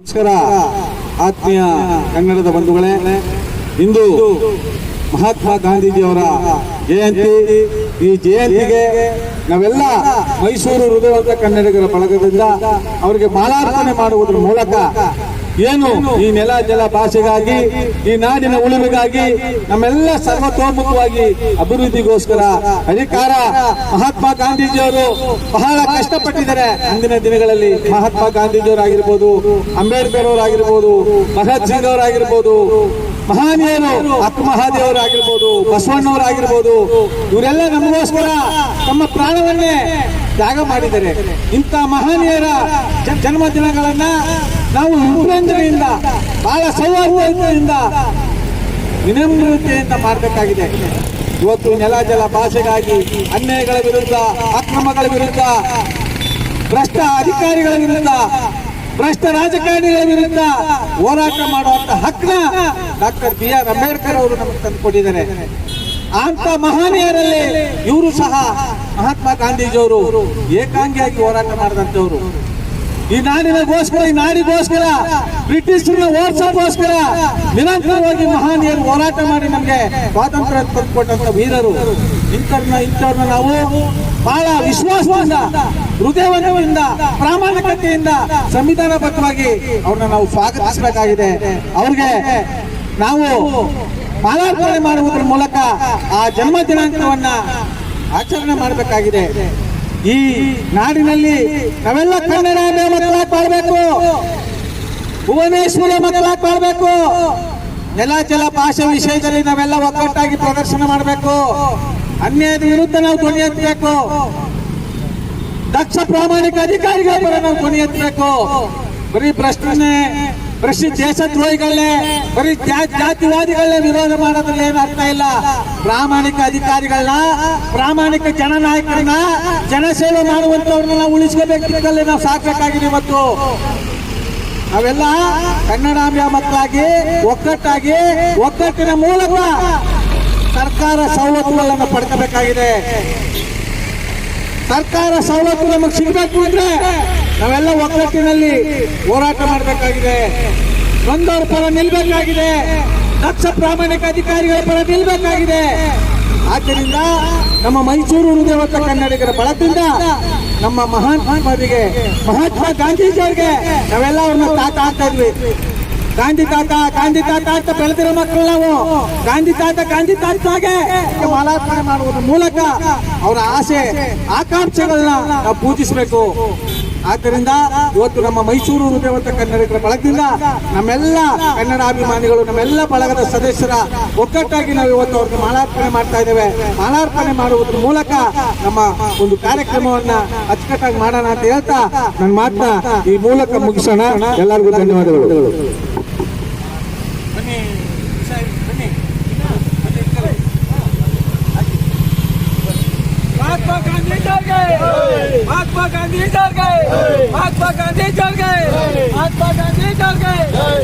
ನಮಸ್ಕಾರ. ಆತ್ಮೀಯ ಕನ್ನಡದ ಬಂಧುಗಳೇ, ಇಂದು ಮಹಾತ್ಮ ಗಾಂಧೀಜಿಯವರ ಜಯಂತಿ. ಈ ಜಯಂತಿಗೆ ನಾವೆಲ್ಲ ಮೈಸೂರು ಹೃದಯವಂತ ಕನ್ನಡಿಗರ ಬಳಗದಿಂದ ಅವರಿಗೆ ಮಾಲಾರ್ಪಣೆ ಮಾಡುವುದರ ಮೂಲಕ ಏನು ಈ ನೆಲ ಜಲ ಭಾಷೆಗಾಗಿ ಈ ನಾಡಿನ ಉಳಿವಿಗಾಗಿ ನಮ್ಮೆಲ್ಲ ಸರ್ವತೋಮುಖವಾಗಿ ಅಭಿವೃದ್ಧಿಗೋಸ್ಕರ ಅಧಿಕಾರ ಮಹಾತ್ಮ ಗಾಂಧೀಜಿಯವರು ಬಹಳ ಕಷ್ಟಪಟ್ಟಿದ್ದಾರೆ. ಅಂದಿನ ದಿನಗಳಲ್ಲಿ ಮಹಾತ್ಮ ಗಾಂಧೀಜಿಯವರಾಗಿರ್ಬೋದು ಅಂಬೇಡ್ಕರ್ ಅವರಾಗಿರ್ಬೋದು ಭಗತ್ ಸಿಂಗ್ ಅವರಾಗಿರ್ಬೋದು ಮಹಾನೀಯರು ಅಕ್ಕ ಮಹಾದೇವರಾಗಿರ್ಬೋದು ಬಸವಣ್ಣವರಾಗಿರ್ಬೋದು ಇವರೆಲ್ಲ ನಮಗೋಸ್ಕರ ತಮ್ಮ ಪ್ರಾಣವನ್ನೇ ತ್ಯಾಗ ಮಾಡಿದ್ದಾರೆ. ಇಂಥ ಮಹಾನೀಯರ ಜನ್ಮ ಜನ್ಮದಿನಗಳನ್ನ ನಾವು ವಿಜೃಂಭಣೆಯಿಂದ ಬಹಳ ಸೌಹಾರ್ದತೆಯಿಂದ ವಿನಮ್ರತೆಯಿಂದ ಮಾಡಬೇಕಾಗಿದೆ ಇವತ್ತು ನೆಲ ಜಲ ಭಾಷೆಗಾಗಿ ಅನ್ಯಾಯಗಳ ವಿರುದ್ಧ, ಅಕ್ರಮಗಳ ವಿರುದ್ಧ, ಭ್ರಷ್ಟ ಅಧಿಕಾರಿಗಳ ವಿರುದ್ಧ, ಭ್ರಷ್ಟ ರಾಜಕಾರಣಿಗಳ ವಿರುದ್ಧ ಹೋರಾಟ ಮಾಡುವಂತ ಹಕ್ಕನ ಡಾಕ್ಟರ್ ಬಿ ಆರ್ ಅಂಬೇಡ್ಕರ್ ಅವರು ನಮಗೆ ತಂದುಕೊಟ್ಟಿದ್ದಾರೆ. ಅಂತ ಮಹಾನೀಯರಲ್ಲಿ ಇವರು ಸಹ ಮಹಾತ್ಮ ಗಾಂಧೀಜಿಯವರು ಏಕಾಂಗಿಯಾಗಿ ಹೋರಾಟ ಮಾಡಿದಂತವರು ಈ ನಾಡಿನಗೋಸ್ಕರ, ಈ ನಾಡಿಗೋಸ್ಕರ, ಬ್ರಿಟಿಷರನ್ನ ಓಡಿಸೋಕೋಸ್ಕರ ನಿರಂತರವಾಗಿ ಮಹಾನೀಯರು ಹೋರಾಟ ಮಾಡಿ ನಮಗೆ ಸ್ವಾತಂತ್ರ್ಯ ತಂದುಕೊಟ್ಟಂತ ವೀರರು. ಇಂಥವ್ರನ್ನ ಇಂಥವ್ರನ್ನ ನಾವು ಬಹಳ ವಿಶ್ವಾಸದಿಂದ ಹೃದಯವಂತದಿಂದ ಪ್ರಾಮಾಣಿಕತೆಯಿಂದ ಸಂವಿಧಾನಬದ್ಧವಾಗಿ ಅವ್ರನ್ನ ನಾವು ಸ್ವಾಗತಿಸಬೇಕಾಗಿದೆ. ಅವ್ರಿಗೆ ನಾವು ಮಾಲಾರ್ಪಣೆ ಮಾಡುವುದರ ಮೂಲಕ ಆ ಜನ್ಮ ದಿನಾಂಕವನ್ನ ಆಚರಣೆ ಮಾಡಬೇಕಾಗಿದೆ. ಈ ನಾಡಿನಲ್ಲಿ ನಾವೆಲ್ಲ ಕನ್ನಡ ಮಕ್ಕಳಾಗಿ ಬಾಳ್ಬೇಕು. ಭುವನೇಶ್ವರಿ ಮಕ್ಕಳಾಗಿ ಬಾಳ್ಬೇಕು. ನೆಲ ಜಲ ಭಾಷೆ ವಿಷಯದಲ್ಲಿ ನಾವೆಲ್ಲ ಒಗ್ಗಟ್ಟಾಗಿ ಪ್ರದರ್ಶನ ಮಾಡಬೇಕು. ಅನ್ಯಾಯದ ವಿರುದ್ಧ ನಾವು ಧ್ವನಿ ಎತ್ತಬೇಕು. ದಕ್ಷ ಪ್ರಾಮಾಣಿಕ ಅಧಿಕಾರಿಗಳ ನಾವು ಧ್ವನಿ ಎತ್ತಬೇಕು. ಬರೀ ಭ್ರಷ್ಟನೇ ಭ್ರಷ್ಟ ದೇಶದ್ರೋಹಿಗಳನ್ನೇ, ಬರೀ ಜಾತಿವಾದಿಗಳನ್ನೇ ವಿರೋಧ ಮಾಡೋದ್ರಲ್ಲಿ ಏನು ಅರ್ಥ ಇಲ್ಲ. ಪ್ರಾಮಾಣಿಕ ಅಧಿಕಾರಿಗಳನ್ನ, ಪ್ರಾಮಾಣಿಕ ಜನನಾಯಕರನ್ನ, ಜನಸೇವೆ ಮಾಡುವಂತವ್ರನ್ನ ಉಳಿಸ್ಕೋಬೇಕಿದ್ದಲ್ಲಿ ನಾವು ಸಾಕಬೇಕಾಗಿದೆ ಇವತ್ತು. ನಾವೆಲ್ಲ ಕನ್ನಡಾಂಬ ಮಕ್ಕಳಾಗಿ ಒಕ್ಕಟ್ಟಾಗಿ ಒಕ್ಕಟ್ಟಿನ ಮೂಲಕ ಸರ್ಕಾರ ಸವಲತ್ತುಗಳನ್ನು ಪಡ್ಕೋಬೇಕಾಗಿದೆ. ಸರ್ಕಾರ ಸವಲತ್ತು ನಮಗೆ ಸಿಗಬೇಕು ಅಂದ್ರೆ ನಾವೆಲ್ಲ ಒಗ್ಗಟ್ಟಿನಲ್ಲಿ ಹೋರಾಟ ಮಾಡಬೇಕಾಗಿದೆ. ಬಂದವರ ಪರ ನಿಲ್ಬೇಕಾಗಿದೆ. ದಕ್ಷ ಪ್ರಾಮಾಣಿಕ ಅಧಿಕಾರಿಗಳ ಪರ ನಿಲ್ಬೇಕಾಗಿದೆ. ಆದ್ದರಿಂದ ನಮ್ಮ ಮೈಸೂರು ಹೃದಯವಂತ ಕನ್ನಡಿಗರ ಬಳದಿಂದ ನಮ್ಮ ಮಹಾತ್ಮರಿಗೆ ಮಹಾತ್ಮ ಗಾಂಧೀಜಿಯವರಿಗೆ ನಾವೆಲ್ಲ ಅವ್ರನ್ನ ತಾತ ಆಗ್ತಾ ಇದ್ವಿ. ಗಾಂಧಿ ತಾತ ಗಾಂಧಿ ತಾತ ಅಂತ ಬೆಳೆದಿರೋ ಮಕ್ಕಳು ನಾವು. ಗಾಂಧಿ ತಾತ, ಗಾಂಧಿ ತಾತಾಗೆ ಮಾಲಾರ್ಪಣೆ ಮಾಡುವುದರ ಮೂಲಕ ಅವರ ಆಸೆ, ಆಕಾಂಕ್ಷೆಗಳನ್ನ ನಾವು ಪೂಜಿಸಬೇಕು. ಆದ್ದರಿಂದ ಇವತ್ತು ನಮ್ಮ ಮೈಸೂರು ಹೃದಯವಂತ ಕನ್ನಡಿಗರ ಬಳಗದಿಂದ ನಮ್ಮೆಲ್ಲ ಕನ್ನಡಾಭಿಮಾನಿಗಳು ನಮ್ಮೆಲ್ಲ ಬಳಗದ ಸದಸ್ಯರ ಒಕ್ಕಟ್ಟಾಗಿ ನಾವು ಇವತ್ತು ಅವ್ರಿಗೆ ಮಾಲಾರ್ಪಣೆ ಮಾಡ್ತಾ ಇದ್ದೇವೆ. ಮಾಲಾರ್ಪಣೆ ಮಾಡುವುದ್ರ ಮೂಲಕ ನಮ್ಮ ಒಂದು ಕಾರ್ಯಕ್ರಮವನ್ನ ಅಚ್ಚುಕಟ್ಟಾಗಿ ಮಾಡೋಣ ಅಂತ ಹೇಳ್ತಾ ನನ್ನ ಮಾತನ್ನ ಈ ಮೂಲಕ ಮುಗಿಸೋಣ. ಎಲ್ಲರಿಗೂ ಧನ್ಯವಾದಗಳು. ಮಹಾತ್ಮ ಗಾಂಧಿ गांधी जल गए। महात्मा गांधी जल गए। महात्मा गांधी जल गए।